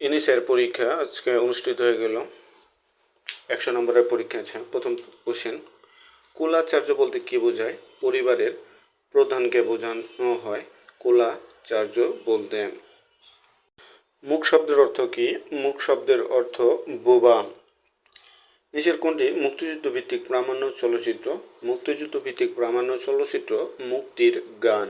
ইনিসের পরীক্ষা আজকে অনুষ্ঠিত হয়ে গেল। একশো নম্বরের পরীক্ষা আছে, প্রথম কোশ্চেন কুলাচার্য বলতে কী বোঝায়? পরিবারের প্রধানকে বোঝানো হয় কুলাচার্য বলতে। মুখ শব্দের অর্থ কি? মুখ শব্দের অর্থ বোবা। নিচের কোনটি? মুক্তিযুদ্ধ ভিত্তিক প্রামাণ্য চলচ্চিত্র। মুক্তিযুদ্ধ ভিত্তিক প্রামাণ্য চলচ্চিত্র মুক্তির গান।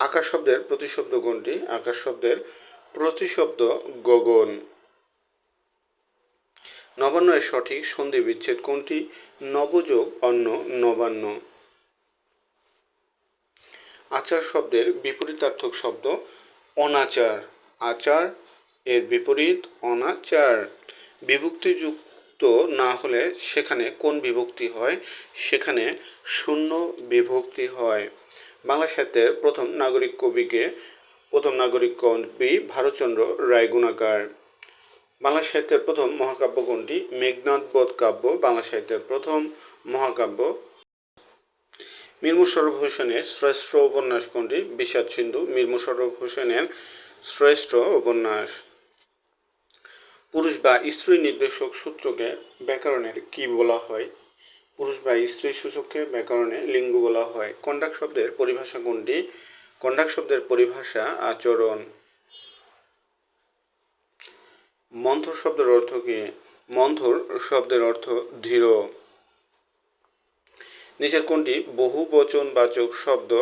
আকাশ শব্দের প্রতিশব্দ কোনটি? আকাশ শব্দের প্রতিশব্দ গগন। নবান্ন এর সঠিক সন্ধি বিচ্ছেদ কোনটি? নবযোগ অন্য নবান্ন। আচার শব্দের বিপরীতার্থক শব্দ অনাচার। আচার এর বিপরীত অনাচার। বিভক্তিযুক্ত না হলে সেখানে কোন বিভক্তি হয়? সেখানে শূন্য বিভক্তি হয়। বাংলা সাহিত্যের প্রথম নাগরিক কবিকে প্রথম নাগরিক কবি ভারতচন্দ্র রায় গুণাকার। বাংলা সাহিত্যের প্রথম মহাকাব্য কোনটি? মেঘনাথবোধ কাব্য বাংলা সাহিত্যের প্রথম মহাকাব্য। মীর মুশাররফ হোসেনের শ্রেষ্ঠ উপন্যাস কোনটি? বিষাদ সিন্ধু মীর মুশাররফ হোসেনের শ্রেষ্ঠ উপন্যাস। পুরুষ বা স্ত্রী নির্দেশক সূত্রকে ব্যাকরণের কি বলা হয়? পুরুষ বা স্ত্রী সূচককে ব্যাকরণে লিঙ্গ বলা হয়। কন্ডাক শব্দের পরিভাষা কোনটি? কন্ডাক শব্দের পরিভাষা আচরণ। মন্থর শব্দের অর্থ কি? মন্থর শব্দের অর্থ ধীর। নিচের কোনটি? বহু বচনবাচক শব্দ।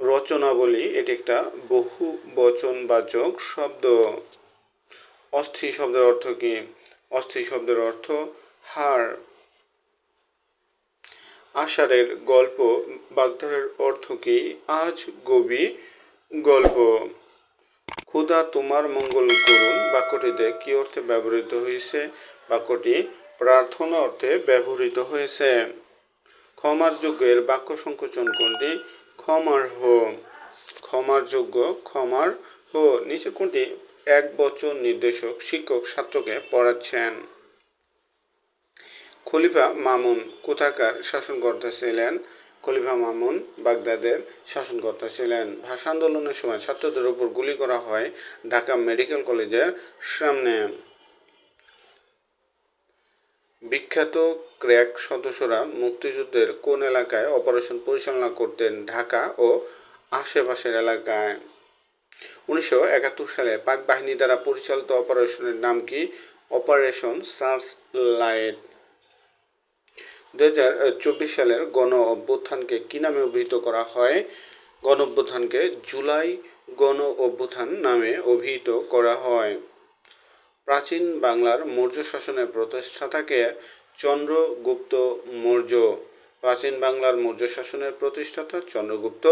রচনাবলী, এটি একটা বহু বচনবাচক শব্দ। অস্থির শব্দের অর্থ কি? অস্থির শব্দের অর্থ হাড় আষাঢ়ের গল্প, বাগধারের অর্থ কি? আজ গবি গল্প। ক্ষুধা তোমার মঙ্গল করুন। বাক্যটিতে কি অর্থে ব্যবহৃত হয়েছে? বাক্যটি, প্রার্থনা অর্থে ব্যবহৃত হয়েছে। ক্ষমার যোগ্যের বাক্য সংকোচন কোনটি? ক্ষমার হো। ক্ষমার যোগ্য ক্ষমার হো। নিচে কোনটি? এক বচন নির্দেশক, শিক্ষক, ছাত্রকে পড়াচ্ছেন। খলিফা মামুন কোথাকার শাসনকর্তা ছিলেন? খলিফা মামুন বাগদাদের শাসনকর্তা ছিলেন। ভাষা আন্দোলনের সময় ছাত্রদের উপর গুলি করা হয় ঢাকা মেডিকেল কলেজের সামনে। বিখ্যাত ক্র্যাক সদস্যরা মুক্তিযুদ্ধের কোন এলাকায় অপারেশন পরিচালনা করতেন ঢাকা ও আশেপাশের এলাকায়? উনিশশো একাত্তর সালে পাক বাহিনী দ্বারা পরিচালিত অপারেশনের নাম কি? অপারেশন সার্চ লাইট দু চব্বিশ সালের গণ অভ্যুত্থানকে কী নামে অভিহিত করা হয়? গণ অভ্যুত্থানকে জুলাই গণ অভ্যুত্থান নামে অভিহিত করা হয়। প্রাচীন বাংলার মৌর্য শাসনের প্রতিষ্ঠাতাকে চন্দ্রগুপ্ত মৌর্য। প্রাচীন বাংলার মৌর্য শাসনের প্রতিষ্ঠাতা চন্দ্রগুপ্ত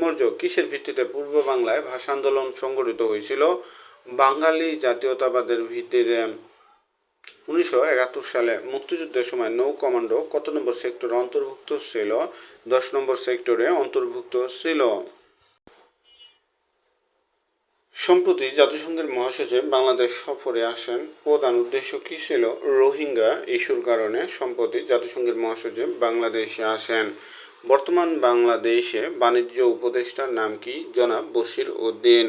মৌর্য। কিসের ভিত্তিতে পূর্ব বাংলায় ভাষা আন্দোলন সংগঠিত হয়েছিল? বাঙালি জাতীয়তাবাদের ভিত্তিতে উনিশশো একাত্তর সালে মুক্তিযুদ্ধের সময় নৌ কমান্ডো কত নম্বর সেক্টরে অন্তর্ভুক্ত ছিল? দশ নম্বর সেক্টরে অন্তর্ভুক্ত ছিল। সম্প্রতি জাতিসংঘের মহাসচিব বাংলাদেশ সফরে আসেন। প্রধান উদ্দেশ্য কী ছিল? রোহিঙ্গা ইস্যুর কারণে সম্প্রতি জাতিসংঘের মহাসচিব বাংলাদেশে আসেন। বর্তমান বাংলাদেশে বাণিজ্য উপদেষ্টার নাম কি? জনাব বশির উদ্দিন।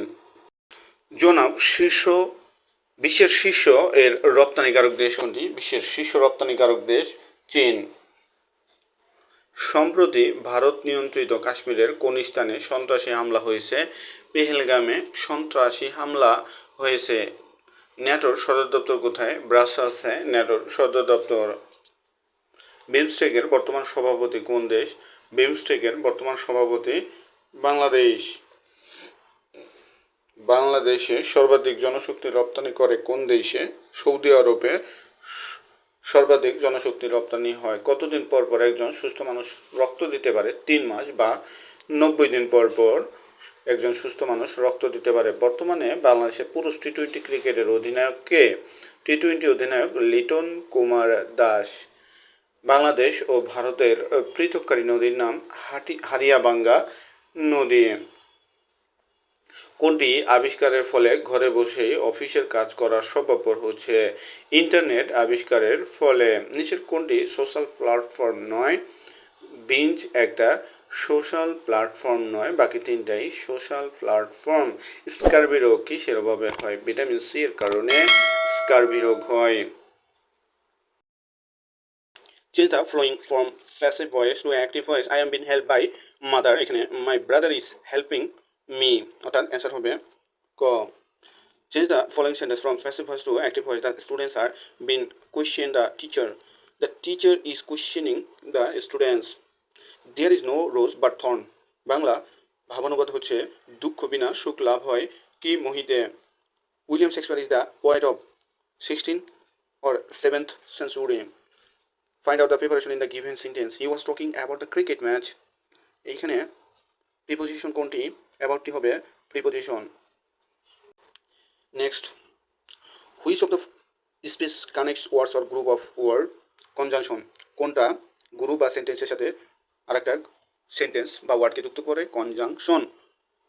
জনাব শীর্ষ বিশ্বের শীর্ষ এর রপ্তানিকারক দেশ কোনটি? বিশ্বের শীর্ষ রপ্তানিকারক দেশ চীন। সম্প্রতি ভারত নিয়ন্ত্রিত কাশ্মীরের কোন স্থানে সন্ত্রাসী হামলা হয়েছে? পেহেলগামে সন্ত্রাসী হামলা হয়েছে। ন্যাটোর সদর দপ্তর কোথায়? ব্রাসেলসে ন্যাটোর সদর দপ্তর। বিমস্টেকের বর্তমান সভাপতি কোন দেশ? বিমস্টেকের বর্তমান সভাপতি বাংলাদেশ। বাংলাদেশে সর্বাধিক জনশক্তি রপ্তানি করে কোন দেশে? সৌদি আরবে সর্বাধিক জনশক্তি রপ্তানি হয়। কতদিন পর পর একজন সুস্থ মানুষ রক্ত দিতে পারে? তিন মাস বা নব্বই দিন পর পর একজন সুস্থ মানুষ রক্ত দিতে পারে। বর্তমানে বাংলাদেশের পুরুষ টি টোয়েন্টি ক্রিকেটের অধিনায়ক কে? টি টোয়েন্টি অধিনায়ক লিটন কুমার দাস। বাংলাদেশ ও ভারতের পৃথককারী নদীর নাম হাটি, হারিয়াবাঙ্গা নদী। কোনটি আবিষ্কারের ফলে ঘরে বসেই অফিসের কাজ করা সম্ভবপর হচ্ছে? ইন্টারনেট আবিষ্কারের ফলে নিচের কোনটি সোশ্যাল প্ল্যাটফর্ম নয়? বিঞ্জ একটা সোশ্যাল প্ল্যাটফর্ম নয়, বাকি তিনটাই সোশ্যাল প্ল্যাটফর্ম স্কার্বি রোগ কিসের অভাবে হয়? ভিটামিন সি এর কারণে স্কার্বি রোগ হয়। the flowing from passive voice to active voice. I am being helped by mother. এখানে, my brother is helping me. অর্থাৎ অ্যান্সার হবে ক Change the following sentence from passive voice to active voice. The students are being question the teacher. The teacher is questioning the students. There is no rose but thorn. Bangla ভাবানুবাদ হচ্ছে দুঃখ বিনা সুখ লাভ হয় কি Mohite William Shakespeare is the poet of sixteen or 7th century. Find out the preparation in the given sentence. He was talking about the cricket match. এইখানে preposition কোনটি অ্যাবাউটটি হবে preposition next which of the space connects words or group of word conjunction কোনটা? Group বা সেন্টেন্সের সাথে আরেকটা sentence বা ওয়ার্ডকে যুক্ত করে? Conjunction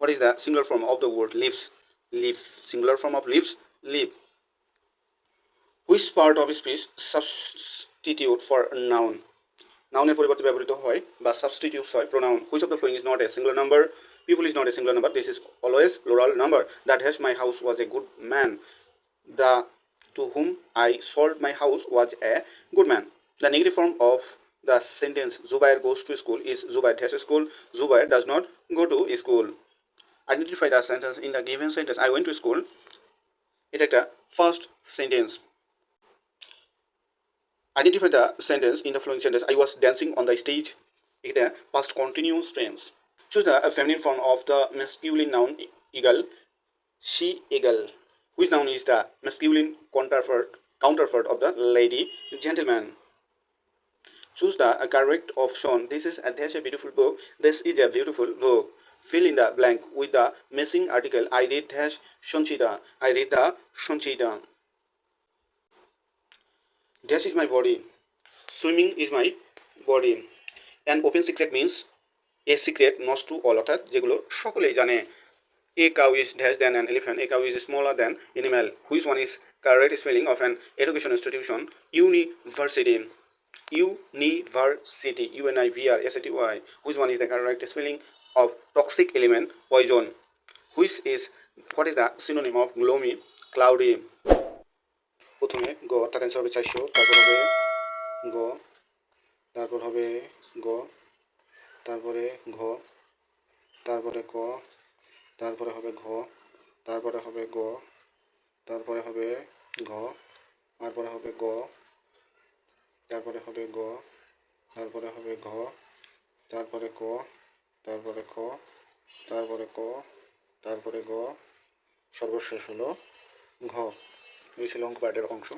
what is the singular form of the word leaves leave singular form of leaves leave which part of speech substitute for noun নাউনের পরিবর্তে ব্যবহৃত হয় বা সাবস্টিটিউটস হয় pronoun which of the following is not a singular number People is not a singular number this is always plural number that has my house was a good man the to whom I sold my house was a good man. The negative form of the sentence Zubair goes to school is Zubair has a school. Zubair does not go to school. Identify the sentence in the given sentence. I went to school. এটা একটা first sentence Identify the sentence in the following sentence. I was dancing on the stage. এটা past continuous tense. Choose the feminine form of the masculine noun eagle. She eagle. Which noun is the masculine counterpart counterpart of the lady gentleman? Choose the correct option. This is a a beautiful book. This is a beautiful book. Fill in the blank with the missing article. I read dash Shonchita. I read the Shonchita. Dash is my body. Swimming is my body. An open secret means a secret knows to all অর্থাৎ যেগুলো সকলেই জানে। A cow is dash than an elephant a cow is smaller then animal which one is correct spelling of an education institution university university U N I V R S এটি Y which one is the correct spelling of toxic element poison which is what is the synonym of gloomy cloudy প্রথমে গ অর্থাৎ answer হবে চারশো, তারপর হবে গ, তারপর হবে গ তারপরে ঘ, তারপরে ক, তারপরে হবে ঘ, তারপরে হবে গ, তারপরে হবে ঘ, তারপরে হবে গ, তারপরে হবে গ, তারপরে হবে ঘ, তারপরে ক, তারপরে খ, তারপরে ক, তারপরে গ। সর্বশেষ হলো ঘ। এই ছিল অঙ্ক পাঠের অংশ।